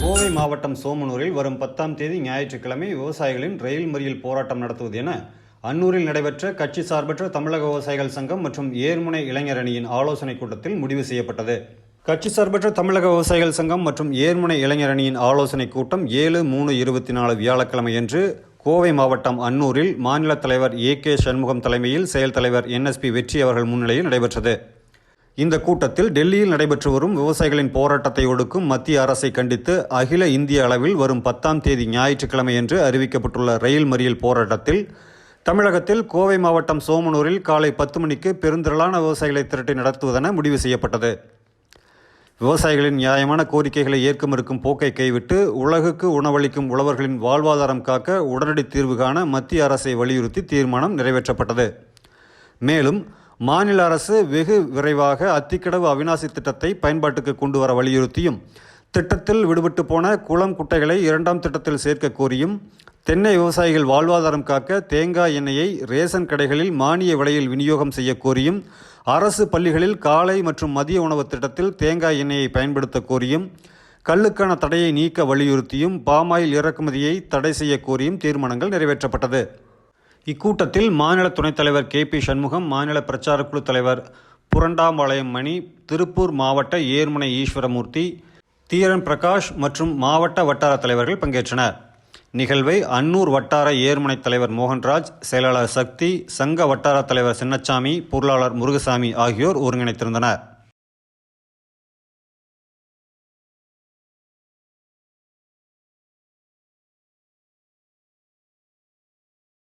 கோவை மாவட்டம் சோமனூரில் வரும் பத்தாம் தேதி ஞாயிற்றுக்கிழமை விவசாயிகளின் ரயில் மறியல் போராட்டம் நடத்துவது என அன்னூரில் நடைபெற்ற கட்சி சார்பற்ற தமிழக விவசாயிகள் சங்கம் மற்றும் ஏர்முனை இளைஞர் அணியின் ஆலோசனைக் கூட்டத்தில் முடிவு செய்யப்பட்டது. கட்சி சார்பற்ற தமிழக விவசாயிகள் சங்கம் மற்றும் ஏர்முனை இளைஞர் அணியின் ஆலோசனைக் கூட்டம் ஏழு மூணு இருபத்தி நாலு வியாழக்கிழமையன்று கோவை மாவட்டம் அன்னூரில் மாநில தலைவர் ஏ கே சண்முகம் தலைமையில் செயல் தலைவர் என்எஸ்பி வெற்றி அவர்கள் முன்னிலையில் நடைபெற்றது. இந்த கூட்டத்தில் டெல்லியில் நடைபெற்று வரும் விவசாயிகளின் போராட்டத்தை ஒடுக்கும் மத்திய அரசை கண்டித்து அகில இந்திய அளவில் வரும் பத்தாம் தேதி ஞாயிற்றுக்கிழமை என்று அறிவிக்கப்பட்டுள்ள ரயில் மறியல் போராட்டத்தில் தமிழகத்தில் கோவை மாவட்டம் சோமனூரில் காலை பத்து மணிக்கு பெருந்திரளான விவசாயிகளை திரட்டி நடத்துவதென முடிவு செய்யப்பட்டது. விவசாயிகளின் நியாயமான கோரிக்கைகளை ஏற்க மறுக்கும் போக்கை கைவிட்டு உலகுக்கு உணவளிக்கும் உழவர்களின் வாழ்வாதாரம் காக்க உடனடி தீர்வு காண மத்திய அரசை வலியுறுத்தி தீர்மானம் நிறைவேற்றப்பட்டது. மேலும் மாநில அரசு வெகு விரைவாக அத்திக்கடவு அவிநாசி திட்டத்தை பயன்பாட்டுக்கு கொண்டு வர வலியுறுத்தியும் திட்டத்தில் விடுபட்டு போன குளம் குட்டைகளை இரண்டாம் திட்டத்தில் சேர்க்க கோரியும் தென்னை விவசாயிகள் வாழ்வாதாரம் காக்க தேங்காய் எண்ணெயை ரேசன் கடைகளில் மானிய விலையில் விநியோகம் செய்ய கோரியும் அரசு பள்ளிகளில் காலை மற்றும் மதிய உணவு திட்டத்தில் தேங்காய் எண்ணெயை பயன்படுத்த கோரியும் கல்லுக்கான தடையை நீக்க வலியுறுத்தியும் பாமாயில் இறக்குமதியை தடை செய்ய கோரியும் தீர்மானங்கள் நிறைவேற்றப்பட்டது. இக்கூட்டத்தில் மாநில துணைத் தலைவர் கே பி சண்முகம் மாநில பிரச்சாரக்குழு தலைவர் புரண்டாம்பாளையம் மணி திருப்பூர் மாவட்ட ஏர்முனை ஈஸ்வரமூர்த்தி தீரன் பிரகாஷ் மற்றும் மாவட்ட வட்டார தலைவர்கள் பங்கேற்றனர். நிகழ்வை அன்னூர் வட்டார ஏர்முனை தலைவர் மோகன்ராஜ் செயலாளர் சக்தி சங்க வட்டார தலைவர் சின்னச்சாமி பொருளாளர் முருகசாமி ஆகியோர் ஒருங்கிணைத்திருந்தனர்.